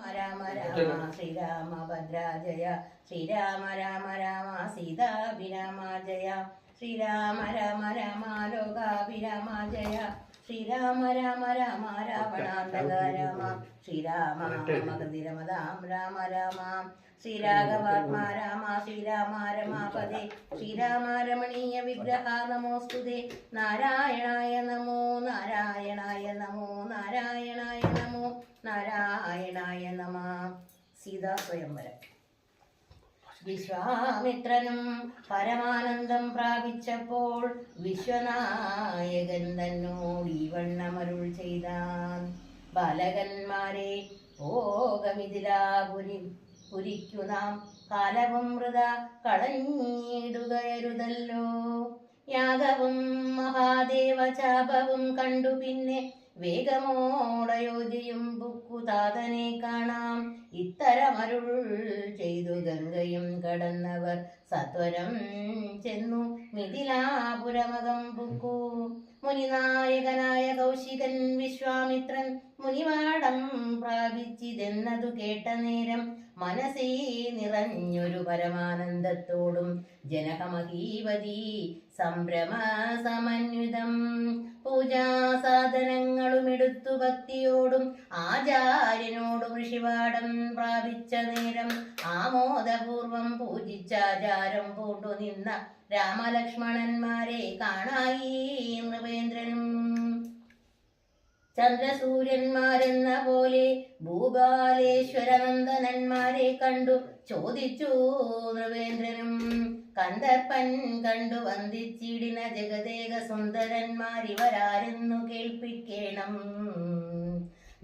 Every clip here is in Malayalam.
രാമ രാമ ശ്രീരാമ ഭദ്രാജയ ശ്രീരാമ രാമ രാമ സീതാഭിരാമ ജയ ശ്രീരാമ രാമ രാമ ലോകാഭിരാമ ജയ ശ്രീരാമ രാമ രാമ രാവണാന്തക രാമ ശ്രീരാമ മകതിരമതാം രാമ രാമ ശ്രീരാഘവാത്മാ രാമ ശ്രീരാമ രമാപദേ ശ്രീരാമ രമണീയ വിഗ്രഹ നമോസ്തുതേ നാരായണായ നമോ നാരായണായ നമോ നാരായണായ നമോ. നാരായണായ നമ. സീതാ സ്വയംവരം വിശ്വാമിത്രനും പരമാനന്ദം പ്രാപിച്ചപ്പോൾ വിശ്വനായകൻ തന്നോട് ഈ വണ്ണമരുൾ ചെയ്താൻ. ബാലകന്മാരെ ഓകമിതിലാപുരി പുരിക്കു നാം കാലവും മൃത കളഞ്ഞിടുകയരുതല്ലോ. യാഗവും മഹാദേവ ചാപവും കണ്ടു പിന്നെ വേഗമോടയോധ്യയും ബുക്കുതാതനെ കാണാം. ഇത്തരമരുൾ ചെയ്തു ഗംഗയും കടന്നവർ സത്വരം ചെന്നു. മിഥിലാപുരമകം ബുക്കു മുനിനായകനായ കൗശികൻ വിശ്വാമിത്രൻ മുനിവാടം പ്രാപിച്ചിതെന്നതു കേട്ട നേരം മനസ്സേ നിറഞ്ഞൊരു പരമാനന്ദത്തോടും ജനകമഹീവതി സംഭ്രമ സമന്വിതം. പൂജാസാധനങ്ങളും എടുത്തു ഭക്തിയോടും ആചാര്യനോടും ഋഷിവാടം പ്രാപിച്ച നേരം ആമോദപൂർവം പൂജിച്ചാചാരം പൂണ്ടു നിന്ന രാമലക്ഷ്മണന്മാരെ കാണായി നൃപേന്ദ്രനും. ചന്ദ്രസൂര്യന്മാരെന്ന പോലെ ഭൂപാലേശ്വരനന്ദനന്മാരെ കണ്ടു ചോദിച്ചു നൃപേന്ദ്രനും. കന്ദർപ്പൻ കണ്ടു വന്ദിച്ചിടിന ജഗദേക സുന്ദരന്മാരിവരാരെന്നു കേൾപ്പിക്കേണം.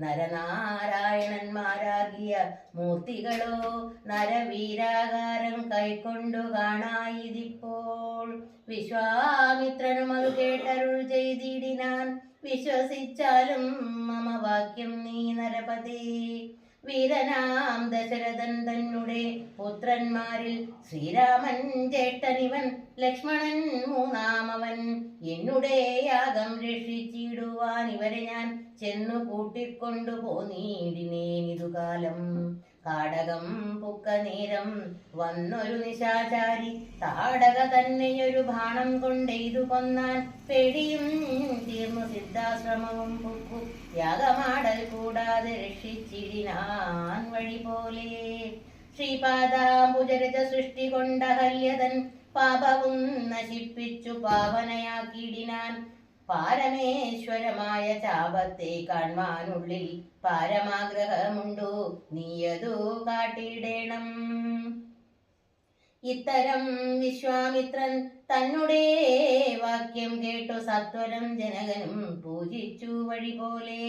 നരനാരായണന്മാരാകിയ മൂർത്തികളോ നരവീരാകാരം കൈക്കൊണ്ടു കാണായിതിപ്പോൾ. വിശ്വാമിത്രനും അത് കേട്ടരുൾ ചെയ്തിടിനാൻ വിശ്വസിച്ചാലും മമ വാക്യം നീ നരപതേ. വീരനാം ദശരഥൻ തന്നെ പുത്രന്മാരിൽ ശ്രീരാമൻ ചേട്ടനിവൻ ലക്ഷ്മണൻ മൂന്നാമവൻ. എന്നുടെ യാഗം രക്ഷിച്ചിടുവാൻ ഇവരെ ഞാൻ ചെന്നു കൂട്ടിക്കൊണ്ടു പോന്നീടിനേനിതു കാലം കാടകം പുക്ക നേരം വന്നൊരു നിശാചാരി താടക തന്നെയൊരു ബാണം കൊണ്ടെയ്തു കൊന്നാൻ പേടിയും തീർന്നു സിദ്ധാശ്രമവും പുക്കു. യാഗമാടൽ കൂടാതെ രക്ഷിച്ചിടിനാൻ വഴി പോലെ. ശ്രീപാദാംബുജരജ സൃഷ്ടി കൊണ്ട ഹല്യതൻ പാപവും നശിപ്പിച്ചു പാവനയാക്കിയിടിനാൻ. പാരമേശ്വരമായ ചാപത്തെ കാൺമാനുള്ളിൽ പാരമാഗ്രഹമുണ്ടു. നീയതു കാട്ടിയിടേണം ഇത്തരം വിശ്വാമിത്രൻ തന്നുടേ വാക്യം കേട്ടു സത്വരം ജനകനും പൂജിച്ചു വഴി പോലെ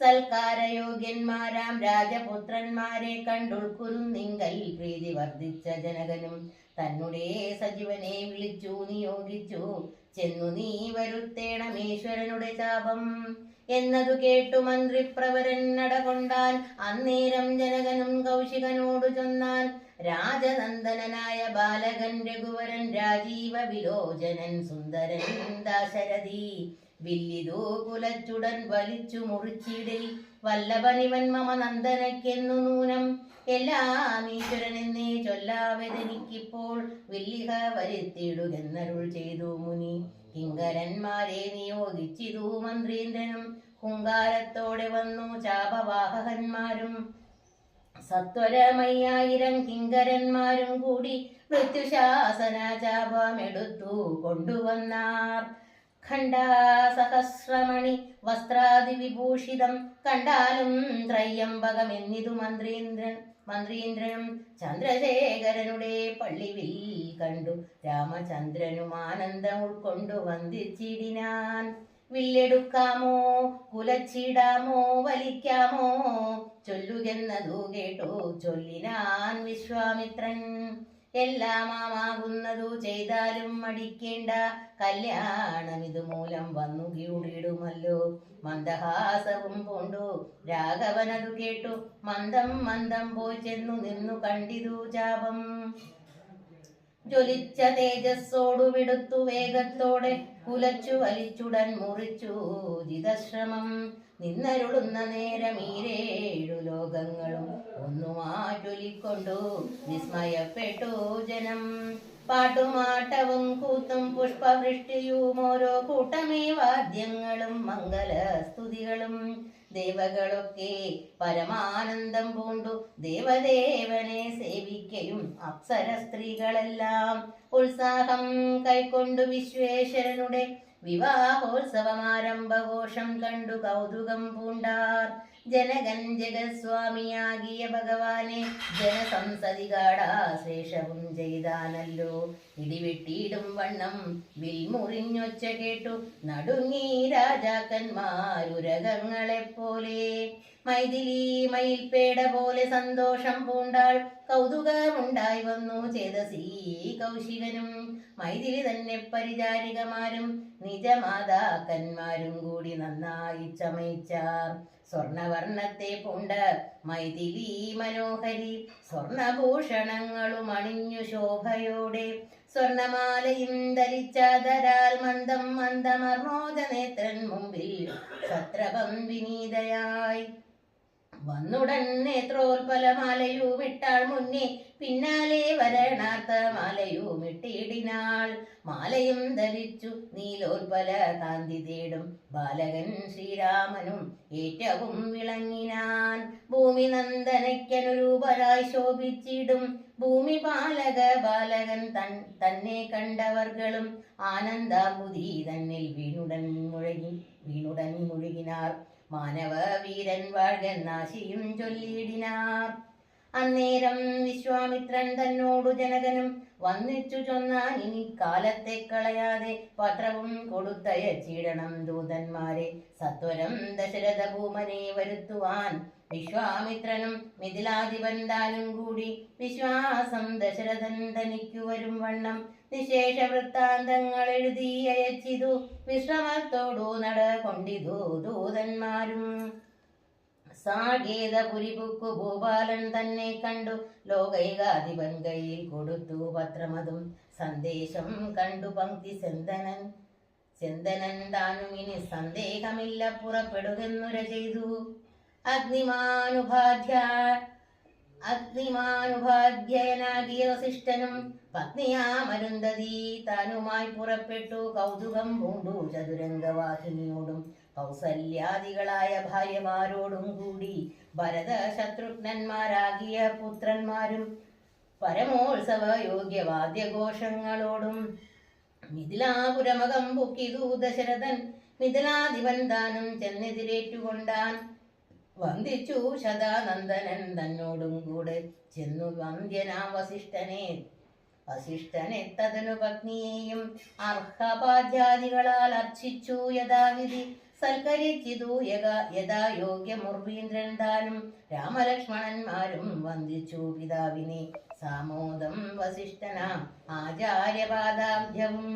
സൽക്കാരയോഗ്യന്മാരാം രാജപുത്രന്മാരെ കണ്ടുൾക്കുരുന്നിങ്കൽ പ്രീതി വർദ്ധിച്ച ജനകനും തന്നെ സജീവനെ വിളിച്ചു നിയോഗിച്ചു. ചെന്നു നീ വരുത്തേണമേശ്വരനുടെ ശാപം. എന്നതു കേട്ടു മന്ത്രിപ്രവരൻ നടകൊണ്ടാൻ അന്നേരം ജനകനും കൗശികനോടു ചൊന്നാൻ. രാജനന്ദനായ ബാലകൻ രഘുവരൻ രാജീവ വിലോചനൻ സുന്ദരൻ ദാശരഥി. വില്ലിതു കുലച്ചുടൻ വലിച്ചു മുറിച്ചിടിൽ. വല്ലഭനിവൻ മമ നന്ദനക്കെന്നു നൂനം. എല്ലാം ഈശ്വരൻ എന്നേ ചൊല്ലാവെതെനിക്കിപ്പോൾ വില്ലിഹ വരുത്തിയിടുകെന്നരുൾ ചെയ്തു മുനി. കിങ്കരന്മാരെ നിയോഗിച്ചിതു മന്ത്രീന്ദ്രനും. ഹുങ്കാരത്തോടെ വന്നു ചാപവാഹകന്മാരും സത്വരമയ്യായിരം കിങ്കരന്മാരും കൂടി മൃത്യുശാസന ചാപമെടുത്തു കൊണ്ടുവന്നാർ. ഖണ്ഡാസഹസ്രമണി വസ്ത്രാതി വിഭൂഷിതം കണ്ടാലും ത്രയ്യംബകമെന്നിതു മന്ത്രീന്ദ്രൻ. മന്ത്രീന്ദ്രനും ചന്ദ്രശേഖരനുടെ പള്ളിവിൽ കണ്ടു. രാമചന്ദ്രനും ആനന്ദം ഉൾക്കൊണ്ടു വന്ദിച്ചിടിനാൻ. വില്ലെടുക്കാമോ? കുലച്ചിടാമോ? വലിക്കാമോ? ചൊല്ലുകെന്നതു കേട്ടോ ചൊല്ലിനാൻ വിശ്വാമിത്രൻ. എല്ലാമാകുന്നതു ചെയ്താലും മടിക്കേണ്ട കല്യാണം ഇതുമൂലം വന്നു കീടിടുമല്ലോ മന്ദഹാസവും പൂണ്ടു. രാഘവനതു കേട്ടു. മന്ദം മന്ദം പോയി ചെന്നു നിന്നു കണ്ടിതു ചാപം. ജ്വലിച്ച തേജസ്സോടു വിടുത്തു വേഗത്തോടെ. കുലച്ചു വലിച്ചുടൻ മുറിച്ചു ജിതശ്രമം. നിന്നരുളുന്ന നേരം ഈരേഴു ലോകങ്ങളും ഒന്നു മാറ്റൊലിക്കൊണ്ടു വിസ്മയപ്പെട്ടു ജനം. പാട്ടുമാട്ടവും കൂത്തും പുഷ്പവൃഷ്ടിയും ഓരോ കൂട്ടമേ വാദ്യങ്ങളും മംഗലസ്തുതികളും ദേവകളൊക്കെ പരമാനന്ദം പൂണ്ടു ദേവദേവനെ സേവിക്കയും അപ്സര സ്ത്രീകളെല്ലാം ഉത്സാഹം കൈക്കൊണ്ടു വിശ്വേശ്വരനുടെ വിവാഹോത്സവമാരംഭഘോഷം കണ്ടു കൗതുകം പൂണ്ടാർ. ജനകൻ ജഗസ്വാമിയാകിയ ഭഗവാനെ ജനസംസതികാടാശ്ലേഷവും ചെയ്താനല്ലോ. ഇടിവെട്ടിയിടും വണ്ണം വിൽമുറിഞ്ഞൊച്ച കേട്ടു. നടുങ്ങി രാജാക്കന്മാരുരകങ്ങളെപ്പോലെ. മൈഥിലി മയിൽപേട പോലെ സന്തോഷം പൂണ്ടാൾ കൗതുകമുണ്ടായി വന്നു ചേതസീ കൗശികനും. മൈഥിലി തന്നെ പരിചാരികമാരും നിജമാതാക്കന്മാരും കൂടി നന്നായി ചമയിച്ചാർ സ്വർണവർണത്തെ പൂണ്ട മൈഥിലി മനോഹരി സ്വർണഭൂഷണങ്ങളും അണിഞ്ഞു ശോഭയോടെ. സ്വർണമാലയും ധരിച്ച ധരാൽ മന്ദം മന്ദമർമോദ നേത്രൻ മുമ്പിൽ ശത്രപം വിനീതയായി. വന്നുടൻ നേത്രോൽപലമാലയു വിട്ടാൾ മുന്നേ പിന്നാലെ വരണാർത്ഥ മാലയും ഇട്ടിടിനാൾ. മാലയും ധരിച്ചു നീലോൽപല കാന്തി തേടും. ബാലകൻ ശ്രീരാമനും ഏറ്റവും വിളങ്ങിനാൻ. ഭൂമി നന്ദനയ്ക്കനുരൂപരായി ശോഭിച്ചിടും. ഭൂമി പാലക ബാലകൻ തൻ തന്നെ കണ്ടവർകളും ആനന്ദാമുതി തന്നിൽ വീണുടൻ മുഴങ്ങി വീണുടൻ മുഴുകിനാർ. മാനവ വീരൻ വാഴ്കന്നാശിയും ചൊല്ലിയിടിനാർ അന്നേരം വിശ്വാമിത്രൻ തന്നോടു ജനകനും വന്നിച്ചു ചൊന്നാൻ ഇനി കാലത്തെ കളയാതെ പത്രവും കൊടുത്തയച്ചിടണം ദൂതന്മാരെ. സത്വരം ദശരഥ ഭൂമനെ വരുത്തുവാൻ വിശ്വാമിത്രനും മിഥിലാധിപൻ താനും കൂടി വിശ്വാസം ദശരഥൻ തനിക്കു വരും വണ്ണം നിശേഷ വൃത്താന്തങ്ങൾ എഴുതി അയച്ചിതു. വിശ്രമത്തോടു നട കൊണ്ടിതു ദൂതന്മാരും. സാകേതപുരിപുക്കു ഭൂപാലൻ തന്നെ കണ്ടു. ലോകൈകാധിപൻ കയ്യിൽ കൊടുത്തു പത്രമതും. സന്ദേശം കണ്ടു പങ്ക്തി ചെന്തനൻ. ചെന്തനൻ താനും ഇനി സന്ദേഹമില്ല പുറപ്പെടുകെന്നുര ചെയ്തു. അഗ്നിമാനുപാധ്യ അഗ്നിമാനുഭാഗ്യനാകിയ വസിഷ്ഠനും പത്നിയാമരുന്തതി താനുമായി പുറപ്പെട്ടു. കൗതുകം പൂണ്ടു ചതുരംഗവാഹിനിയോടും. കൗസല്യാദികളായ ഭാര്യമാരോടും കൂടി ഭരത ശത്രുഘ്നന്മാരാകിയ പുത്രന്മാരും പരമോത്സവ യോഗ്യ വാദ്യഘോഷങ്ങളോടും മിഥിലാപുരമകം പൊക്കിതു ദശരഥൻ മിഥിലാധിപൻ താനും ചെന്നെതിരേറ്റുകൊണ്ടാൻ വന്ദിച്ചു ശതാനന്ദനൻ തന്നോടും കൂടെ ചെന്നു വന്ദ്യനാം വസിഷ്ഠനെ വസിഷ്ഠനെ തതനു പത്നിയെയും അർഹപാദ്യാദികളാൽ അർച്ചിച്ചു യഥാവിധി. സൽക്കരിച്ചിതു യഥാ യോഗ്യ മുർവീന്ദ്രൻ താനും രാമലക്ഷ്മണന്മാരും വന്ദിച്ചു പിതാവിനെ. സാമോദം വസിഷ്ഠനാം ആചാര്യപാദാബ്ജവും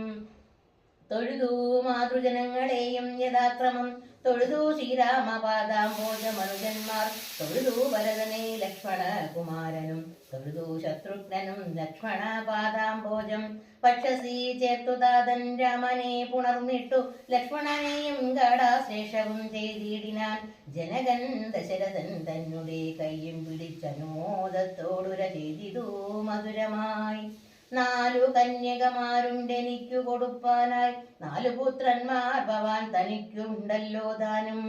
തൊഴുതു മാതൃജനങ്ങളെയും യഥാക്രമം. തൊഴുതു ശ്രീരാമപാദാംബോജമനുജന്മാർ. തൊഴുതു ഭരതനെ ലക്ഷ്മണ കുമാരനും തൊഴുതു ശത്രുഘ്നനും ലക്ഷ്മണപാദാം പാദാംബോജം പക്ഷസി ചേർത്തു താതൻ രാമനെ പുണർന്നിട്ടു. ലക്ഷ്മണനെയും ഗാഢാശ്ലേഷവും ചെയ്തിടിനാൻ ജനകൻ ദശരഥൻ തന്നെ കയ്യും പിടിച്ചനുമോദത്തോടുര ചെയ്തിതു മധുരമായി. നാലു കന്യകമാരുണ്ടെനിക്കു കൊടുപ്പാനായി. നാലു പുത്രന്മാർ ഭവാൻ തനിക്കുണ്ടല്ലോ താനും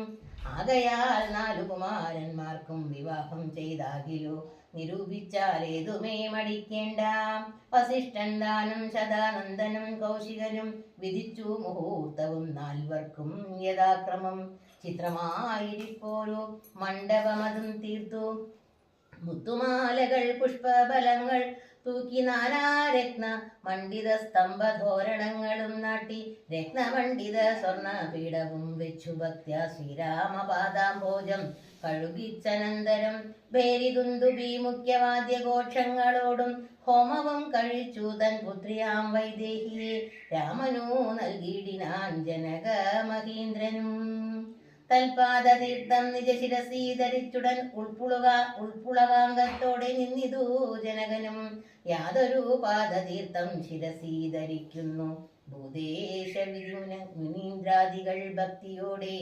ആകയാൽ നാലു കുമാരന്മാർക്കും വിവാഹം ചെയ്താകിലോ. നിരൂപിച്ചാൽ ഏതുമേ മടിക്കേണ്ട. വസിഷ്ഠൻ ദാനം ശതാനന്ദനും കൗശികനും വിധിച്ചു മുഹൂർത്തവും നാൽവർക്കും യഥാക്രമം. ചിത്രമായിരിപ്പോരു മണ്ഡപമതും തീർത്തു. മുത്തുമാലകൾ പുഷ്പഫലങ്ങൾ തൂക്കി നാനാരത്ന മണ്ഡിത സ്തംഭധോരണങ്ങളും നാട്ടി. രത്നമണ്ഡിത സ്വർണ പീഠവും വെച്ചു ഭക്ത്യ ശ്രീരാമപാദാംഭോജം കഴുകിച്ചനന്തരം ഭേരിതുന്തുബി മുഖ്യവാദ്യഘോഷങ്ങളോടും ഹോമവും കഴിച്ചു തൻ പുത്രിയാം വൈദേഹിയെ രാമനു നൽകിയിടിനാൻ ജനക മഹീന്ദ്രനും തൽപാദതീർത്ഥം നിജശിരസി ധരിച്ചുടൻ ഉൾപ്പുളുക ഉൾപ്പുളകാംഗത്തോടെ നിന്നിതു ജനകനും. യാതൊരു പാദതീർത്ഥം ശിരസി ധരിക്കുന്നു. വിമുന മുനീന്ദ്രാദികൾ ഭക്തിയോടെ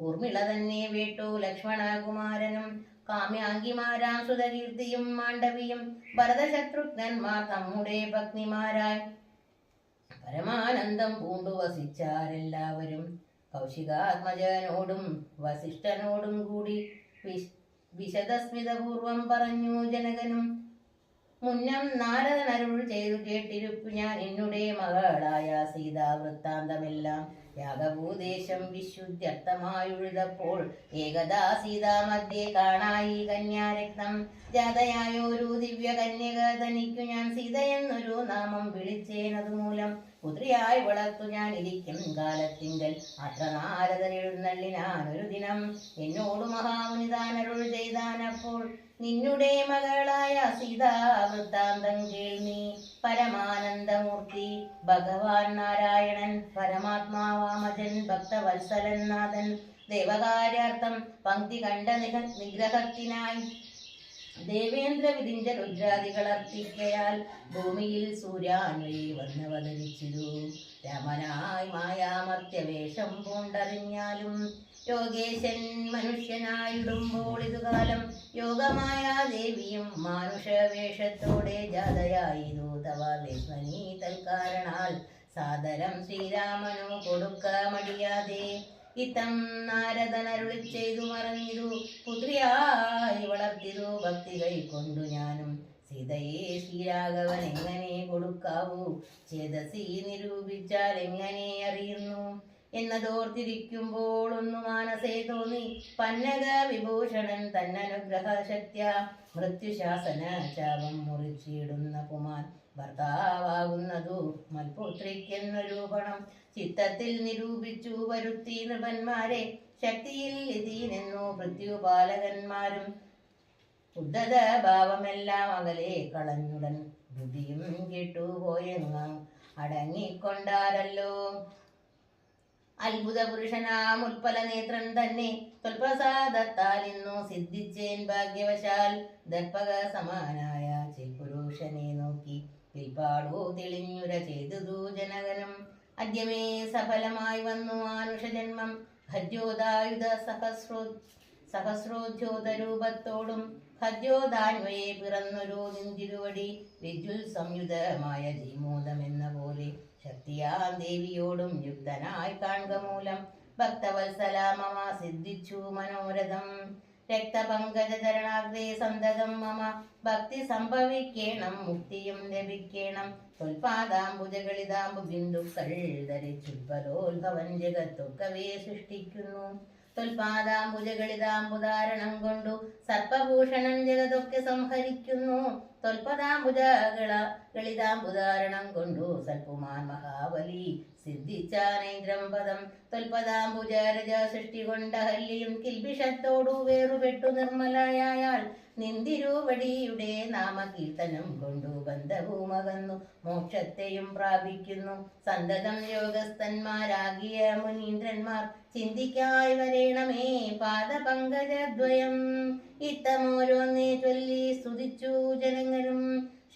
ഊർമിള തന്നെ വീട്ടു ലക്ഷ്മണകുമാരനും കാമ്യാങ്കിമാരാം സുതകീർത്തിയും മാണ്ഡവിയും ഭരതശത്രുഘ്നന്മാർ തമ്മുടെ പത്നിമാരായി. പരമാനന്ദം പൂണ്ടു വസിച്ചാരെല്ലാവരും കൗശികാത്മജനോടും വസിഷ്ഠനോടും കൂടി വിശ്- വിശദസ്മിതപൂർവം പറഞ്ഞു ജനകനും മുന്നം നാരദനരുൾ ചെയ്തു കേട്ടിരിപ്പു ഞാൻ എന്നുടെ മകളായ സീതാ വൃത്താന്തമെല്ലാം യാഗഭൂദേശം വിശുദ്ധ്യർത്ഥമായുഴുതപ്പോൾ ഏകദാ സീതാമധ്യേ കാണായി കന്യാരക്തം ജാതയായൊരു ദിവ്യ കന്യക തനിക്കു ഞാൻ സീതയെന്നൊരു നാമം വിളിച്ചേനതു മൂലം പുത്രിയായി വളർത്തു ഞാൻ ഇരിക്കും കാലത്തിങ്കൽ. അത്ര നാരദനെഴുന്നള്ളിനാനൊരു ദിനം എന്നോട് മഹാമുനിതാനരുൾ ചെയ്താനപ്പോൾ നിന്നുടെ മകളായ സീതാ വൃത്താന്തം കേൾമി. പരമാനന്ദമൂർത്തി. ഭഗവാൻ നാരായണൻ. പരമാത്മാവാമജൻ. ഭക്തവത്സലൻ നാഥൻ ദേവകാര്യാർത്ഥം. പങ്ക്തി കണ്ട നിഹ നിഗ്രഹത്തിനായി. ദേവേന്ദ്ര വിധിഞ്ച രുദ്രാദികൾ അർപ്പിക്കയാൽ ഭൂമിയിൽ സൂര്യാൻവഴി വന്നവതരിച്ചിരു രമനായി മായാമർത്യവേഷം പൂണ്ടറിഞ്ഞാലും യോഗേശൻ മനുഷ്യനായിടുമ്പോൾ ഇതുകാലം യോഗമായ ദേവിയും മാനുഷവേഷത്തോടെ ജാതയായിരു തവ വിസ്മനി തൽക്കാരണാൽ സാദരം ശ്രീരാമനു കൊടുക്ക മടിയാതെ ഇത്തം നാരദനരുളി ചെയ്തു മറഞ്ഞിരു പുത്രിയായി വളർത്തിരു ഭക്തി കൈക്കൊണ്ടു ഞാനും. സീതയെ ശ്രീരാഘവൻ എങ്ങനെ കൊടുക്കാവൂ? ചേതസി നിരൂപിച്ചാൽ എങ്ങനെ അറിയുന്നു? എന്നതോർത്തിരിക്കുമ്പോൾ ഒന്നു മാനസേ തോന്നി. പന്നക വിഭൂഷണൻ തന്നനുഗ്രഹ ശക്യ മൃത്യുശാസന ശാപം മുറിച്ചിടുന്ന കുമാൻ ഭർത്താവാകുന്നതു മൽപുത്രിക്കെന്നൊരു രൂപണം ചിത്തത്തിൽ നിരൂപിച്ചു വരുത്തി നൃപന്മാരെ. ശക്തിയിൽ എതിനെന്നു മൃത്യുപാലകന്മാരും ഉദ്ധത ഭാവമെല്ലാം അകലെ കളഞ്ഞുടൻ ബുദ്ധിയും കെട്ടുപോയെങ്ങ അടങ്ങിക്കൊണ്ടാരല്ലോ. അത്ഭുത പുരുഷനാം ഉൽപ്പല നേത്രൻ തന്നെ തൊൽപ്രസാദത്താൽ ഇന്നു സിദ്ധിച്ചേൻ ഭാഗ്യവശാൽ ദർപ്പക സമാനായ ചെപ്പുരുഷനെ നോക്കി പിൽപ്പാടു തെളിഞ്ഞുര ചെയ്തു ജനകനും. അദ്യമേ സഫലമായി വന്നു മാനുഷജന്മം ഖദ്യോദായുധ സഹസ്രോ സഹസ്രോദ്യോതരൂപത്തോടും ഖദ്യോദാന്വയെ പിറന്നൊരു നിന്തിരുവടി വിദ്യുൽ സംയുതമായ ജീമോദമെന്ന പോലെ ശക്തിയാം ദേവിയോടും യുക്തനായി കാണുക മൂലം ഭക്തവത്സലാമമ സിദ്ധിച്ചു മനോരഥം. രക്തപങ്കജരണാഗ്രേ സന്തതം മമ ഭക്തി സംഭവിക്കേണം മുക്തിയും ലഭിക്കേണം. തൊൽപാദാംബുജകളിതാംബു ബിന്ദുക്കൾ ധരിച്ചുൽപലോത്ഭവൻ ജഗത്തൊക്കവേ സൃഷ്ടിക്കുന്നു. തൊൽപാദാംബുജകളിതാംബുധാരണം കൊണ്ടു സർപ്പഭൂഷണം ജഗതൊക്കെ സംഹരിക്കുന്നു. തൊൽപദാംബുജകള ഗളിതാംബുധാരണം കൊണ്ടു സൽപുമാൻ മഹാബലി സിദ്ധിച്ചാനേന്ദ്രം പദം തൊൽപദാംബുജാരജ സൃഷ്ടി കൊണ്ട ഹല്ലിയും കിൽബിഷത്തോടു വേറുപെട്ടു നിർമ്മലയായാൽ നിന്തിരുവടിയുടെ നാമകീർത്തനം കൊണ്ടു ബന്ധഭൂമകന്നു മോക്ഷത്തെയും പ്രാപിക്കുന്നു. സന്തതം യോഗസ്ഥന്മാരാകിയ മുനീന്ദ്രന്മാർ ചിന്തിക്കായി വരേണമേ പാദപങ്കജദ്വയം. ഇത്തമോരോന്നേ ചൊല്ലി സ്തുതിച്ചു ജനങ്ങളും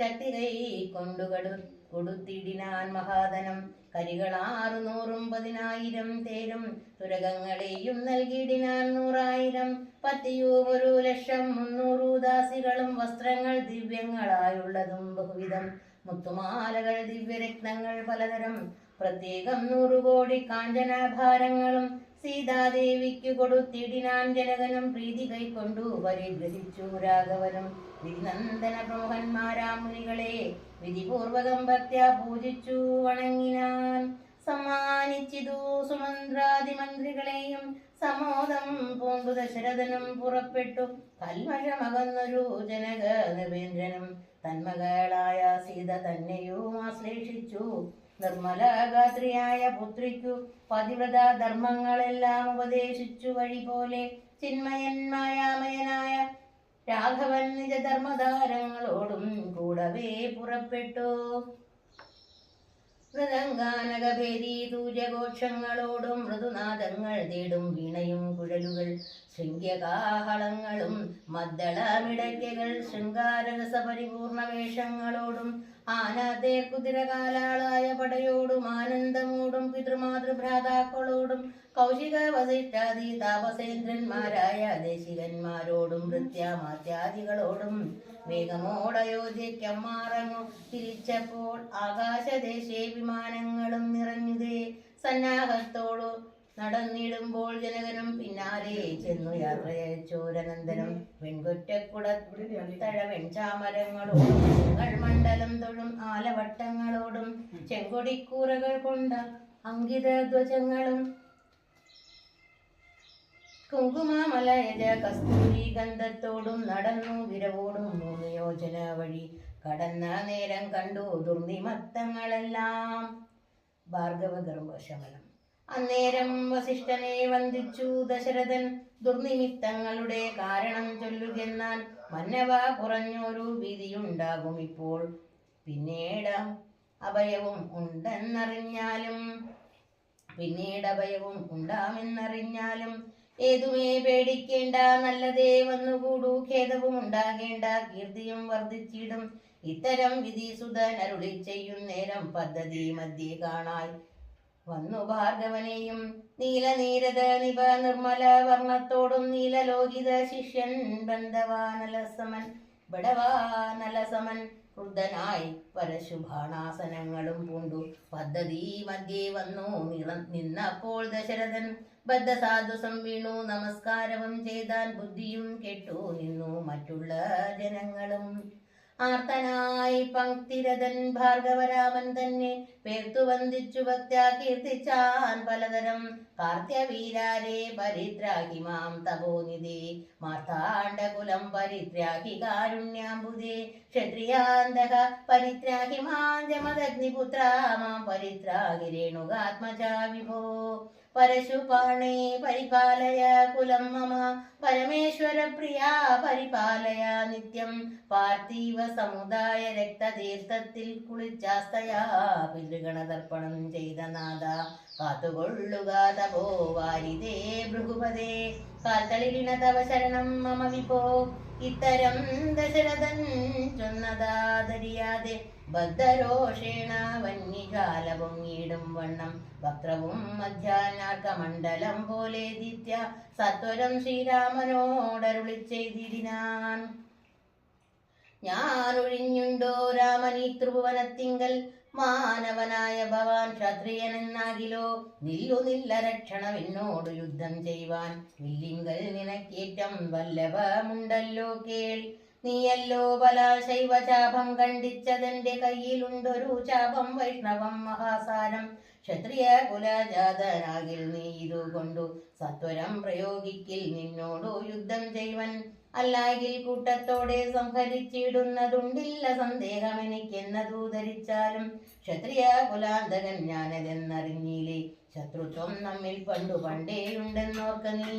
ശക്തി കൈ കൊണ്ടുകടു കൊടുത്തിടിനാൻ മഹാധനം. കരികളാറു നൂറും പതിനായിരം തേരും തുരകങ്ങളെയും നൽകിയിടിനാൻ നൂറായിരം. പത്തിയും ഒരു ലക്ഷം മുന്നൂറു ദാസികളും വസ്ത്രങ്ങൾ ദിവ്യങ്ങളായുള്ളതും ബഹുവിധം. മുത്തുമാലകൾ ദിവ്യരത്നങ്ങൾ പലതരം. പ്രത്യേകം നൂറുകോടി കാഞ്ചനാഭാരങ്ങളും സീതാദേവിക്കു കൊടുത്തിടിനാൻ ജനകനും പ്രീതി കൈക്കൊണ്ടു പരിഗ്രഹിച്ചു രാഘവനും. വിനന്ദന പ്രമുഖന്മാരാം മുനികളെ വിധിപൂർവകം ഭക്ത്യ പൂജിച്ചു വണങ്ങിനാൻ. സമ്മാനിച്ചിതു സുമന്ത്രാതിമന്ത്രികളെയും സമോദം പൂണ്ടു ദശരഥനും പുറപ്പെട്ടു. കൽമഷമകന്നൊരു ജനക നൃപേന്ദ്രനും തന്മകളായ സീത തന്നെയും ആശ്ലേഷിച്ചു. നിർമ്മലഗാത്രിയായ പുത്രിക്കു പതിവ്രത ധർമ്മങ്ങളെല്ലാം ഉപദേശിച്ചു വഴി പോലെ ചിന്മയന്മായാമയനായ രാഘവൻ നിജധർമ്മധാരങ്ങളോടും കൂടവേ പുറപ്പെട്ടു. മൃദംഗാനകഭേരി സൂര്യഘോഷങ്ങളോടും മൃദുനാദങ്ങൾ തേടും വീണയും കുഴലുകൾ ശൃംഗ്യകാഹളങ്ങളും മദ്ദളമിടയ്ക്കകൾ ശൃംഗാരരസ പരിപൂർണ വേഷങ്ങളോടും ആനാത്തെ കുതിരകാലാളായ പടയോടും ആനന്ദമോടും പിതൃമാതൃഭ്രാതാക്കളോടും കൗശിക വസിഷ്ഠാദി താപസേന്ദ്രന്മാരായ ദേശികന്മാരോടും വൃത്യാമാത്യാദികളോടും വേഗമോടയോധ്യക്കമ്മാറങ്ങു തിരിച്ചപ്പോൾ ആകാശദേശേ വിമാനങ്ങളും നിറഞ്ഞുതേ സന്നാഹത്തോടു നടന്നിടുമ്പോൾ ജനകനും പിന്നാലെ ചെന്നു യാത്രയച്ചോരനന്ദനം വെൺകൊറ്റക്കുട തഴവെൺ ചാമരങ്ങളോടും മണ്ഡലം തൊഴും ആലവട്ടങ്ങളോടും ചെങ്കൊടിക്കൂറകൾ കൊണ്ട അങ്കിത ധ്വജങ്ങളും കുങ്കുമാമലയജ കസ്തൂരി ഗന്ധത്തോടും നടന്നു വിരവോടും മൂന്ന് യോജന വഴി കടന്ന നേരം കണ്ടു ദുർനിമത്തങ്ങളെല്ലാം. ഭാർഗവ ഗർഭശമനം. അന്നേരം വസിഷ്ഠനെ വന്ദിച്ചു ദശരഥൻ ദുർനിമിത്തങ്ങളുടെ കാരണം ചൊല്ലുകെന്നാൽ മന്നവ കുറഞ്ഞൊരു വിധിയുണ്ടാകും ഇപ്പോൾ. പിന്നീട് അഭയവും ഉണ്ടെന്നറിഞ്ഞാലും പിന്നീട് അഭയവും ഉണ്ടാമെന്നറിഞ്ഞാലും ഏതുമേ പേടിക്കേണ്ട നല്ലതേ വന്നുകൂടൂ ഖേദവും ഉണ്ടാകേണ്ട കീർത്തിയും വർദ്ധിച്ചിടും. ഇത്തരം വിധി സുധൻ അരുളി ചെയ്യും നേരം പദ്ധതി മധ്യേ കാണായി. വന്നു ഭാർഗവനെയും നീലനീരത നിപ നിർമ്മല വർണത്തോടും നീലലോഹിത ശിഷ്യൻ ബന്ധവാനലസമൻ ബടവാനലസമൻ ക്രുദ്ധനായി പരശുഭാണാസനങ്ങളും പൂണ്ടു. പദ്ധതി മധ്യേ വന്നു നിന്നപ്പോൾ ദശരഥൻ ബദ്ധസാധുസം വീണു. നമസ്കാരവും ചെയ്താൻ ബുദ്ധിയും കെട്ടു. നിന്നു മറ്റുള്ള ജനങ്ങളും ആർത്തനായി പങ്ക്തിരഥൻ ഭാർഗവരാമൻ തന്നെ പേർത്തു വന്ദിച്ചു ഭക്ത്യാ കീർത്തിച്ചാൻ പലതരം കാർത്യവീരാരെ പരിത്രാഹി മാം തപോനിധി. മാർത്താണ്ഡകുലം പരിത്രാഹി കാരുണ്യാംബുദേ ക്ഷത്രിയാന്തക പരിത്രാഹി മാം ജമദഗ്നിപുത്ര. മാം പരിത്രാഹി രേണുകാത്മജാ വിഭോ. പരശുപാണേ പരിപാലയ കുലം മമ. പരമേശ്വര പ്രിയ പരിപാലയ നിത്യം പാർത്ഥിവ സമുദായ രക്തതീർത്ഥത്തിൽ കുളിച്ചാസ്തയാ പിതൃഗണതർപ്പണം ചെയ്ത നാഥ. കാത്തുകൊള്ളുക തപോ വാരിതേ ഭൃഗുപതേ കാൽത്തളിരിണ തവ ശരണം മമ വിപോ ഇത്തരം ദശരഥൻ ചൊന്നതാതരിയാതെ ബദ്ധരോഷേണ വന്യജാല പൊങ്ങിയിടും വണ്ണം. വക്രവും മധ്യാനാർക്കമണ്ഡലം പോലെ ദിത്യ സത്വരം ശ്രീരാമനോടരുളി ചെയ്തിരിനാൻ ഞാൻ ഒഴിഞ്ഞുണ്ടോ രാമനീ ത്രിഭുവനത്തിങ്കൽ? മാനവനായ ഭവാൻ ക്ഷത്രിയനെന്നാകിലോ? നില്ലു നില്ല രക്ഷണം എന്നോട് യുദ്ധം ചെയ്യുവാൻ. നില്ലിങ്കൽ നിനക്കേറ്റം വല്ലഭമുണ്ടല്ലോ കേൾ. നീയല്ലോ ബലാശൈവ ചാപം കണ്ടിച്ചതെന്റെ കയ്യിലുണ്ടൊരു ചാപം വൈഷ്ണവം മഹാസാരം. ക്ഷത്രിയ കുലജാതനാകിൽ നീ ഇതു കൊണ്ടു സത്വരം പ്രയോഗിക്കിൽ നിന്നോടു യുദ്ധം ചെയ്വൻ അല്ലാകിൽ കൂട്ടത്തോടെ സംഹരിച്ചിടുന്നതുണ്ടില്ല സന്ദേഹം എനിക്കെന്നതു ധരിച്ചാലും ക്ഷത്രിയ കുലാന്തകൻ ഞാനതെന്നറിഞ്ഞില്ലേ? ശത്രുത്വം നമ്മിൽ പണ്ടു പണ്ടേയുണ്ടെന്നോർക്ക നീ.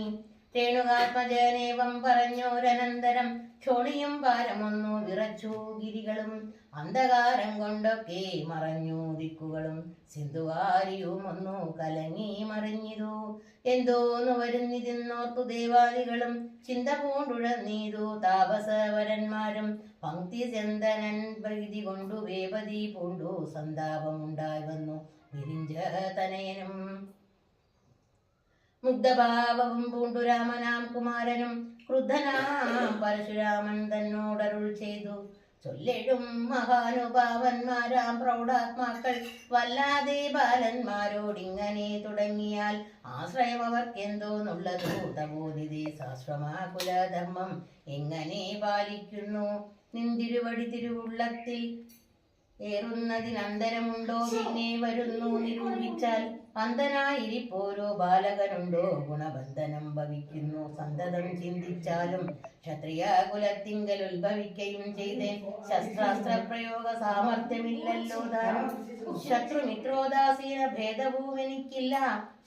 രേണുകാത്മജനേവം പറഞ്ഞോരനന്തരം ക്ഷോണിയും പാരമൊന്നു വിറച്ചു ഗിരികളും അന്ധകാരം കൊണ്ടൊക്കെ മറഞ്ഞു ദിക്കുകളും. സിന്ധുവാരിയും ഒന്നു കലങ്ങി മറിഞ്ഞിതു. എന്തോന്നു വരുന്നിതിന്നോർത്തു ദേവാദികളും. ചിന്ത പൂണ്ടുഴന്നീതു താപസവരന്മാരും. പങ്ക്തി ചന്ദനൻ ഭീതി കൊണ്ടു വേപതി പൂണ്ടു സന്താപമുണ്ടായി വന്നു വിരിഞ്ച തനയനും മുഗ്ധഭാവവും പൂണ്ടു രാമനാം കുമാരനും. ക്രുദ്ധനാം പരശുരാമൻ തന്നോടരുൾ ചെയ്തു. ചൊല്ലിടും മഹാനുഭാവന്മാരാം പ്രൗഢാത്മാക്കൾ വല്ലാതെ ബാലന്മാരോടിങ്ങനെ തുടങ്ങിയാൽ ആശ്രയം അവർക്കെന്തോന്നുള്ളതോ തപോനിധി സാശ്രമാകുലധർമ്മം എങ്ങനെ പാലിക്കുന്നു? നിന്തിരുവടി തിരുവുള്ളത്തിൽ ഏറുന്നതിനന്തരമുണ്ടോ? പിന്നെ വരുന്നു നിരൂപിച്ചാൽ അന്ധനായിരിപ്പോരോ ബാലകനുണ്ടോ? ഗുണബന്ധനം ഭവിക്കുന്നു. സന്തതം ചിന്തിച്ചാലും ക്ഷത്രിയ കുലത്തിങ്കൽ ഉത്ഭവിക്കുകയും ചെയ്ത്. ശസ്ത്രാസ്ത്ര പ്രയോഗ സാമർഥ്യമില്ലല്ലോ താനും ശത്രുമിത്രോദാസീന ഭേദവും എനിക്കില്ല.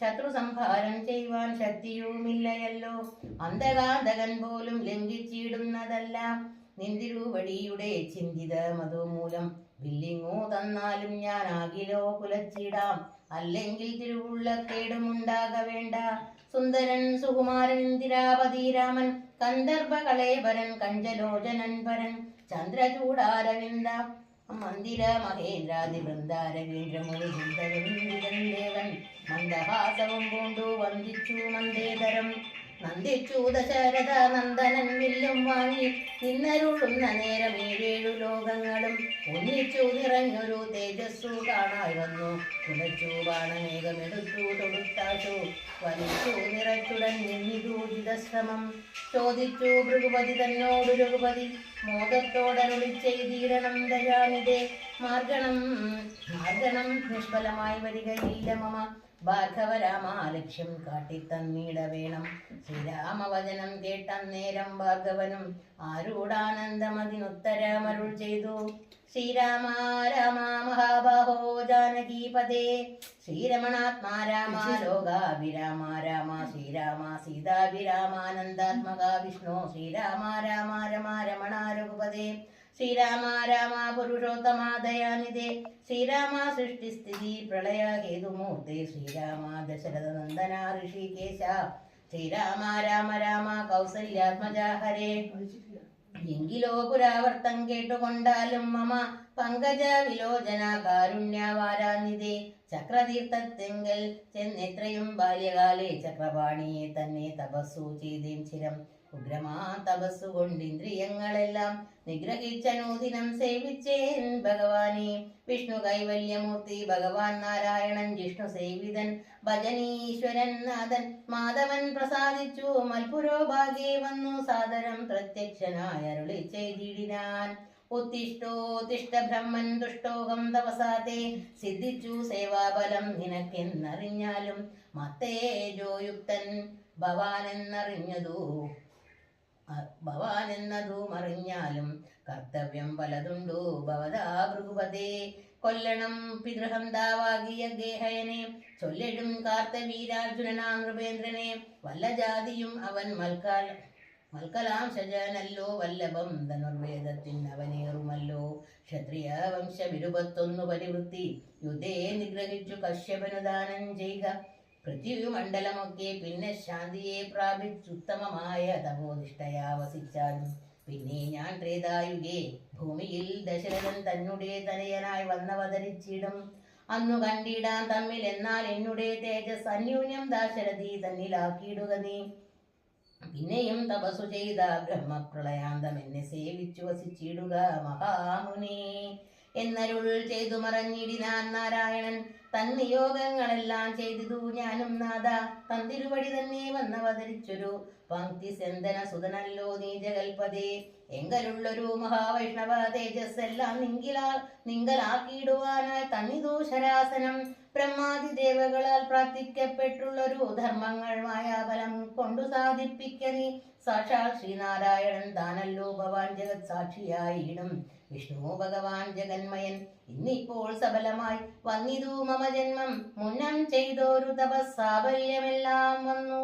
ശത്രു സംഹാരം ചെയ്യുവാൻ ശക്തിയുമില്ലയല്ലോ. അന്ധകാന്തകൻ പോലും ലംഘിച്ചിടുന്നതല്ല. നിന്തിരുവടിയുടെ ചിന്തിത മധുമൂലം ബില്ലിങ്ങോ തന്നാലും ഞാൻ ആകിലോ കുലച്ചിടാം. അല്ലെങ്കിൽ തിരുവുള്ളക്കേടുമുണ്ടാക വേണ്ട. സുന്ദരൻ സുകുമാരൻ തിരാപതി രാമൻ കന്ദർഭ കളേബരൻ കഞ്ചലോചനൻ പരൻ ചന്ദ്രചൂടാരവിന്ദ മന്ദിര മഹേന്ദ്രാതി വൃന്ദാരവീന്ദ്രമുനി ദേവൻ മന്ദഹാസവും പൂണ്ടു വന്ദിച്ചു മന്ദേതരം. നന്ദിച്ചു ദശരഥ നന്ദനൻ വില്ലും വാങ്ങി നിന്നരുളുന്ന നേരം ഏഴേഴു ലോകങ്ങളും ഒന്നിച്ചു നിറഞ്ഞൊരു തേജസ്സു കാണായി വന്നു. തുണച്ചു ബാണമേഘമെടുത്തു തൊടുത്താശു വലിച്ചു നിറച്ചുടൻ നിന്നിതൂജിതശ്രമം ചോദിച്ചു ഭൃഗുപതി തന്നോട് രഘുപതി മോദത്തോടരുളി ചെയ്തീരണം ദയാമിതേ മാർഗണം മാർഗണം നിഷ്ഫലമായി വരികയില്ല മമ. ഭാർഗവരാമ ലക്ഷ്യം കാട്ടിത്തന്നീട വേണം ശ്രീരാമവചനം കേട്ടന്നേരം ഭാർഗവനും ആരൂഢാനന്ദമതിനുത്തരമരുൾ ചെയ്തു. ശ്രീരാമ രാമ മഹാബാഹോ ജാനകീപദേ ശ്രീരമണാത്മാ രാമ ലോകാഭിരാമ രാമ ശ്രീരാമ സീതാഭിരാമാനന്ദാത്മക വിഷ്ണു. ശ്രീരാമ രാമ രമ രമണ രഘുപദേ ശ്രീരാമ രാമ പുരുഷോത്തമ ദയാനിധേ. ശ്രീരാമ സൃഷ്ടിസ്ഥിതി പ്രളയ ഹേതുമൂർത്തി ശ്രീരാമ ദശരഥ നന്ദന ഋഷികേശ ശ്രീരാമ രാമ രാമ കൗസല്യാത്മജ ഹരേ എങ്കിലോ പുരാവർത്തം കേട്ടുകൊണ്ടാലും മമ പങ്കജ വിലോചന കാരുണ്യവാരാനിധേ ചക്രതീർത്ഥത്തെങ്കൽ ചെന്നെത്രയും ബാല്യകാലേ ചക്രപാണിയെ തന്നെ തപസ്സു ചെയ്തേം ചിരം. ഉഗ്രമാ തപസ്സുകൊണ്ട് ഇന്ദ്രിയങ്ങളെല്ലാം നിഗ്രഹിച്ചനൂദിനം സേവിച്ചേൻ ഭഗവാനെ. വിഷ്ണു കൈവല്യമൂർത്തി ഭഗവാൻ നാരായണൻ ജിഷ്ണു സേവിതൻ ഭജനീശ്വരൻ നാഥൻ മാധവൻ പ്രസാദിച്ചു മൽപുരോ ഭാഗേ വന്നു സാദരം പ്രത്യക്ഷനായ അരുളി ചെയ്തിടിനാൻ. ഉത്തിഷ്ടോത്തിഷ്ട ബ്രഹ്മൻ ദുഷ്ടോകം തപസാതെ സിദ്ധിച്ചു സേവാബലം നിനക്കെന്നറിഞ്ഞാലും മത്തേജോയുക്തൻ ഭവാൻ എന്നതും അറിഞ്ഞാലും കർത്തവ്യം പലതുണ്ടോ? ഭവതാ ഭൃഗുപതേ. കൊല്ലണം പിതൃഹന്താവാകിയ ഗേഹയനെ. ചൊല്ലിടും കാർത്തവീരാർജുനനാ നൃപേന്ദ്രനെ. വല്ല ജാതിയും അവൻ മൽക്കാൽ മൽക്കലാംശജനല്ലോ വല്ലഭം ധനുർവേദത്തിൻ അവനേറുമല്ലോ. ക്ഷത്രിയ വംശ വിരുപത്തൊന്നു പരിവൃത്തി. യുദ്ധേ നിഗ്രഹിച്ചു കശ്യപനുദാനം ചെയ്യുക പൃഥ്വിമണ്ഡലമൊക്കെ പിന്നെ ശാന്തിയെ പ്രാപിച്ചുത്തമമായ തപോനിഷ്ഠയാ വസിച്ചാലും. പിന്നെ ഞാൻ ത്രേതായുഗേ ഭൂമിയിൽ ദശരഥൻ തന്നെ തനയനായി വന്നവതരിച്ചിടും. അന്നു കണ്ടിടാൻ തമ്മിൽ എന്നാൽ എന്നുടെ തേജസ് അന്യൂന്യം ദാശരഥി തന്നിലാക്കിയിടുക നീ. പിന്നെയും തപസ്സു ചെയ്ത ബ്രഹ്മപ്രളയാന്തം എന്നെ സേവിച്ചു വസിച്ചിടുക മഹാമുനി. എന്നരുൾ ചെയ്തു മറഞ്ഞിടിനാൻ നാരായണൻ. തന്നിയോഗങ്ങളെല്ലാം ചെയ്തിതു ഞാനും നാദ തന്തിരുവടി തന്നെ വന്നവതരിച്ചൊരു പങ്ക്തി സെന്തന സുതനല്ലോ നീ ജഗൽപതേ. എങ്കലുള്ളൊരു മഹാവൈഷ്ണവ തേജസ് എല്ലാം നിങ്കിലാ നിങ്കലാക്കിയിടുവാനായി തന്നിതു ശരാസനം. ബ്രഹ്മാതി ദേവകളാൽ പ്രാർത്ഥിക്കപ്പെട്ടുള്ളൊരു ധർമ്മങ്ങൾ മായാബലം കൊണ്ടു സാധിപ്പിക്ക നീ സാക്ഷാൽ ശ്രീനാരായണൻ താനല്ലോ ഭവാൻ ജഗത് സാക്ഷിയായിടും. വിഷ്ണു ഭഗവാൻ ജഗന്മയൻ ഇന്നിപ്പോൾ സബലമായി വന്നിതു മമ ജന്മം. മുന്നം ചെയ്തോരു തപസ്സാബല്യമെല്ലാം വന്നു.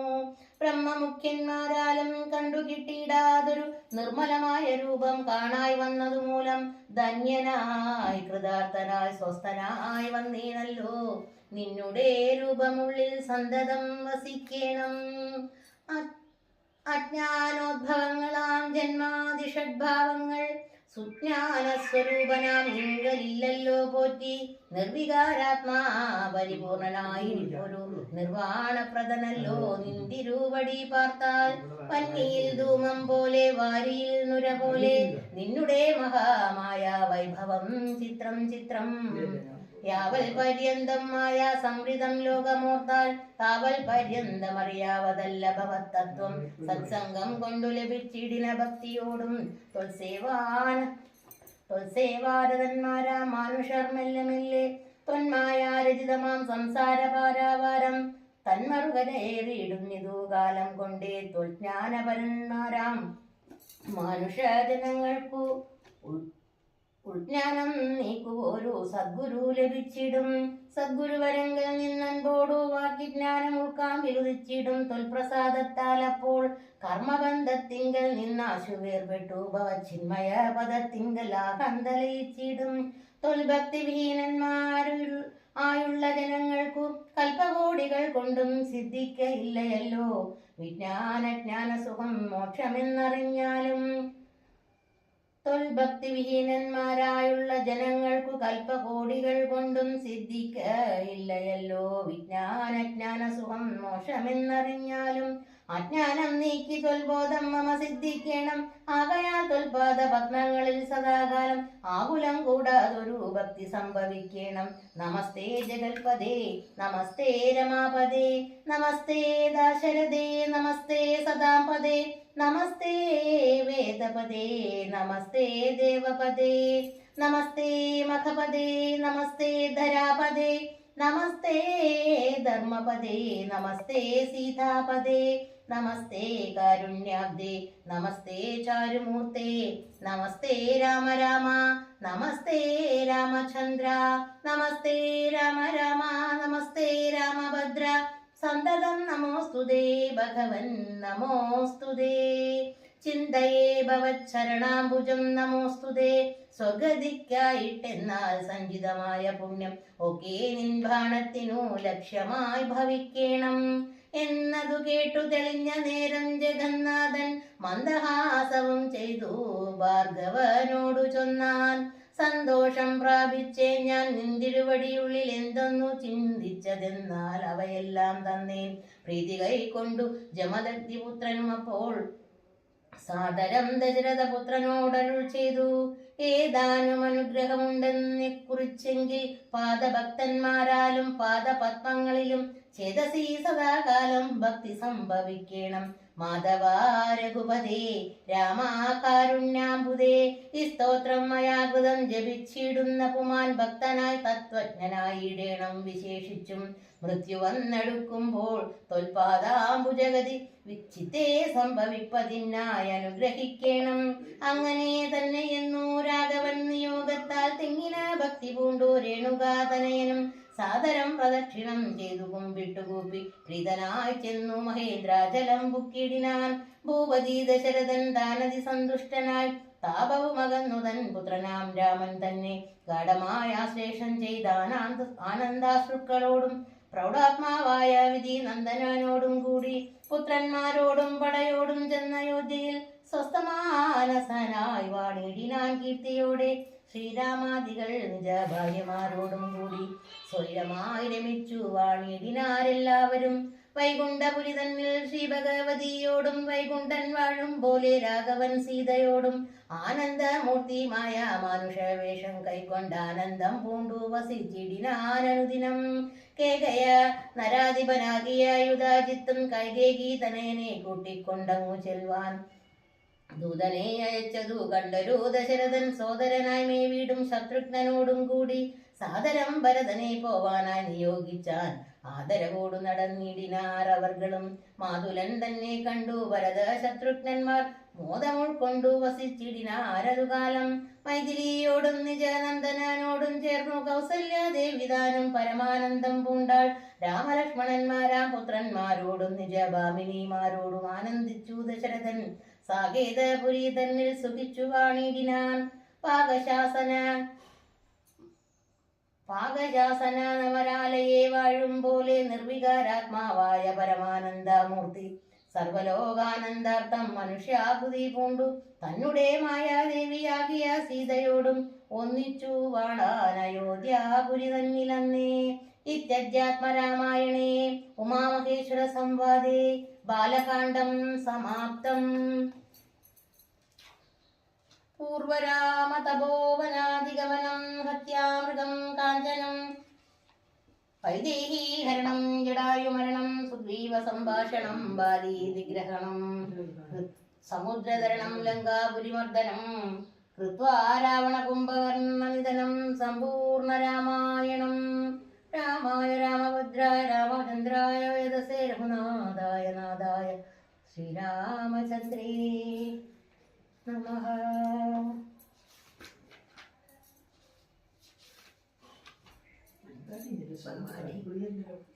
ബ്രഹ്മമുഖ്യന്മാരാലും കണ്ടു കിട്ടിയിടാതൊരു നിർമ്മലമായ രൂപം കാണായി വന്നതു മൂലം ധന്യനായി കൃതാർത്ഥനായി സ്വസ്ഥനായി വന്നീനല്ലോ. നിന്നുടെ രൂപമുള്ളിൽ സന്തതം വസിക്കണം. അജ്ഞാനോദ്ഭവങ്ങളാം ജന്മാതിഷഡ്ഭാവങ്ങൾ സുജ്ഞാന സ്വരൂപനാം നിങ്ങളില്ലല്ലോ പോറ്റി. നിർവികാരാത്മാ പരിപൂർണനായി ഒരു നിർവാണപ്രദനല്ലോ നിന്തിരൂപടി പാർത്താൽ. പന്നിയിൽ ധൂമം പോലെ വാരിയിൽ നുര പോലെ നിന്നുടേ മഹാമായ വൈഭവം ചിത്രം ചിത്രം. യാവൽ പര്യന്തം മായ സംവൃതം ലോകമോർത്താൽ താവൽ പര്യന്തം അറിയാവതല്ല ഭവത്തത്വം. സത്സംഗം കൊണ്ടു ലഭിച്ചിടിന ഭക്തിയോടും തൊൽസേവാന തൊൽസേവാരതന്മാരാ മാനുഷർ മെല്ലെ മെല്ലെ. തൊന്മായ രചിതമാം സംസാര പാരാവാരം തന്മറുകരേറിയിടുന്നിതു കാലം കൊണ്ടേ തൊൽജ്ഞാനപരന്മാരാം. മനുഷ്യജനങ്ങൾക്കു ഉൾ- നീക്കു നീക്കുപോരു സദ്ഗുരു ലഭിച്ചിടും. സദ്ഗുരുവരങ്കിൽ നിന്നൻപോടു വാക്യജ്ഞാനം ഉൾക്കാൻ വിരുദിച്ചിടും തൊൽപ്രസാദത്താൽ അപ്പോൾ കർമ്മബന്ധത്തിങ്കൽ നിന്നാശു വേർപെട്ടു ഭവചിന്മയ പദത്തിങ്കൽ ആഹന്തലയിച്ചിടും തൊൽഭക്തി വിഹീനന്മാരുൾ ആയുള്ള ജനങ്ങൾക്കു കൽപ്പകോടികൾ കൊണ്ടും സിദ്ധിക്കയില്ലയല്ലോ. വിജ്ഞാനജ്ഞാന സുഖം മോക്ഷമെന്നറിഞ്ഞാലും തൊൽഭക്തി വിഹീനന്മാരായുള്ള ജനങ്ങൾക്കു കൽപ്പകോടികൾ കൊണ്ടും സിദ്ധിക്കയില്ലയല്ലോ. വിജ്ഞാനജ്ഞാന സുഖം മോശമെന്നറിഞ്ഞാലും അജ്ഞാനം നീക്കി തൊൽബോധം മമ സിദ്ധിക്കണം. ആകയാൽ തൊൽപാദ പത്മങ്ങളിൽ സദാകാലം ആകുലം കൂടാതൊരു ഭക്തി സംഭവിക്കണം. നമസ്തേ ജഗൽപദേ നമസ്തേ രമാപദേ നമസ്തേ ദാശരഥേ നമസ്തേ സദാപദേ നമസ്തേ വേദപദേ നമസ്തേ ദേവപദേ നമസ്തേ മഖപദേ നമസ്തേ ധരാപദേ നമസ്തേ ധർമ്മപദേ നമസ്തേ സീതാപദേ നമസ്തേ കാരുണ്യാബ്ദേ നമസ്തേ ചാരുമൂർത്തേ നമസ്തേ രാമ രാമ നമസ്തേ രാമചന്ദ്ര നമസ്തേ രാമ രാമ നമസ്തേ രാമഭദ്ര സന്തതം നമോസ്തുതേ ഭഗവൻ നമോസ്തുതേ. ചിന്തയേ ഭവച്ചരണാംബുജം നമോസ്തുതേ. സ്വഗതിക്കായിട്ടെന്നാൽ സഞ്ചിതമായ പുണ്യം ഒക്കെ നിൻഭാണത്തിനു ലക്ഷ്യമായി ഭവിക്കണം. എന്നതു കേട്ടു തെളിഞ്ഞ നേരം ജഗന്നാഥൻ മന്ദഹാസവും ചെയ്തു ഭാർഗവനോടു ചൊന്നാൻ. സന്തോഷം പ്രാപിച്ചേ ഞാൻ നിന്തിരുവടിയുള്ളിൽ എന്തെന്നു ചിന്തിച്ചതെന്നാൽ അവയെല്ലാം തന്നേൻ. പ്രീതി കൈക്കൊണ്ടു ജമദഗ്നിപുത്രനും അപ്പോൾ സാദരം ദശരഥപുത്രനോടരുൾ ചെയ്തു. ഏതാനും അനുഗ്രഹമുണ്ടെന്നെ കുറിച്ചെങ്കിൽ പാദഭക്തന്മാരാലും പാദപത്മങ്ങളിലും ചേതസീ സദാകാലം ഭക്തി സംഭവിക്കണം. മാധവ രഘുപതേ രാമാകാരുണ്യാംബുദേ ഈ സ്തോത്രം മയാകൃതം ജപിച്ചിടുന്ന പുമാൻ ഭക്തനായി തത്വജ്ഞനായിടേണം വിശേഷിച്ചും മൃത്യു വന്നെടുക്കുമ്പോൾ തൊൽപാദാംബുജഗതി വിച്ചിത്തേ സംഭവിപ്പതിനായി അനുഗ്രഹിക്കണം. അങ്ങനെ തന്നെ എന്നോ രാഘവൻ നിയോഗത്താൽ തെങ്ങിന ഭക്തി പൂണ്ടോ രേണുകാതനയനും സാദരം പ്രദക്ഷിണം ചെയ്തു കുമ്പിട്ടുകൂപ്പി പ്രീതനായി ചെന്നു മഹേന്ദ്രാചലം ബുക്കിടിനാൻ. ഭൂപതി ദശരഥൻ ദാനതി സന്തുഷ്ടനായി. താപവും അകന്നുതൻ പുത്രനാം രാമൻ തന്നെ. ഗാഠമായ ആശ്ലേഷം ചെയ്ത ആനന്ദ ആനന്ദാശ്രുക്കളോടും പ്രൗഢാത്മാവായ വിധി നന്ദനോടും കൂടി പുത്രന്മാരോടും പടയോടും ചെന്ന അയോധ്യയിൽ സ്വസ്ഥമാനസനായി വാണിടിനാൻ കീർത്തിയോടെ ശ്രീരാമാദികൾ നിജഭാര്യമാരോടും കൂടി സ്വയമായി രമിച്ചു വാണിടിനാരെല്ലാവരും വൈകുണ്ഠപുരി തന്നിൽ ശ്രീ ഭഗവതിയോടും വൈകുണ്ഠൻ വാഴും പോലെ രാഘവൻ സീതയോടും ആനന്ദമൂർത്തിമായ മാനുഷവേഷം കൈക്കൊണ്ട് ആനന്ദം പൂണ്ടു വസിച്ചിടിനാനനുദിനം കേകയ നരാധിപനാകിയ യുധാജിത്തും കൈകേകി തനയനെ കൂട്ടിക്കൊണ്ടങ്ങു ചെൽവാൻ ദൂതനെ അയച്ചതു കണ്ടൊരു ദശരഥൻ സോദരനായി മേ വീടും ശത്രുഘ്നനോടും കൂടി സാദരം ഭരതനെ പോവാനായി നിയോഗിച്ചാൻ ആദരവോടു നടന്നിടിനാർ അവർകളും. മാതുലൻ തന്നെ കണ്ടു ഭരത ശത്രുഘ്നന്മാർ മോദം ഉൾക്കൊണ്ടു വസിച്ചിടിനാരതുകാലം മൈഥിലിയോടും നിജനന്ദനോടും ചേർന്നു കൗസല്യാദേവിതാനും പരമാനന്ദം പൂണ്ടാൾ. രാമലക്ഷ്മണന്മാരാം പുത്രന്മാരോടും നിജഭാമിനിമാരോടും ആനന്ദിച്ചു ദശരഥൻ. സാകേതപുരി തന്നിൽ സുഖിച്ചു വാണിടിനാൻ പാകശാസന. പാകശാസന വാഴും പോലെ നിർവികാരാത്മാവായ പരമാനന്ദമൂർത്തി. സർവലോകാനന്ദാർത്ഥം മനുഷ്യാകൃതി പൂണ്ടു. തന്നെ മായാദേവിയാകിയ സീതയോടും ഒന്നിച്ചു വാടാൻ അയോധ്യാപുരി തന്നിലന്നേ. ബാലകാണ്ഡം സമാപ്തം. പൂർവരാമതപോവനാദിഗമനം ഹത്യാമൃഗം കാഞ്ചനം വൈദേഹീഹരണം ജടായുമരണം സുഗ്രീവ സംഭാഷണം ബാലീതിഗ്രഹണം സമുദ്രതരണം ലങ്കാപുരിമർദ്ദനം കൃത്വാ രാവണകുംഭകർണനിധനം സമ്പൂർണ രാമായണം രാമായ രാമഭദ്രായ രാമചന്ദ്രായ വേദസേ രഘുനാഥായ നാഥായ ശ്രീരാമചന്ദ്രേ നമഃ. സമ്മാനം.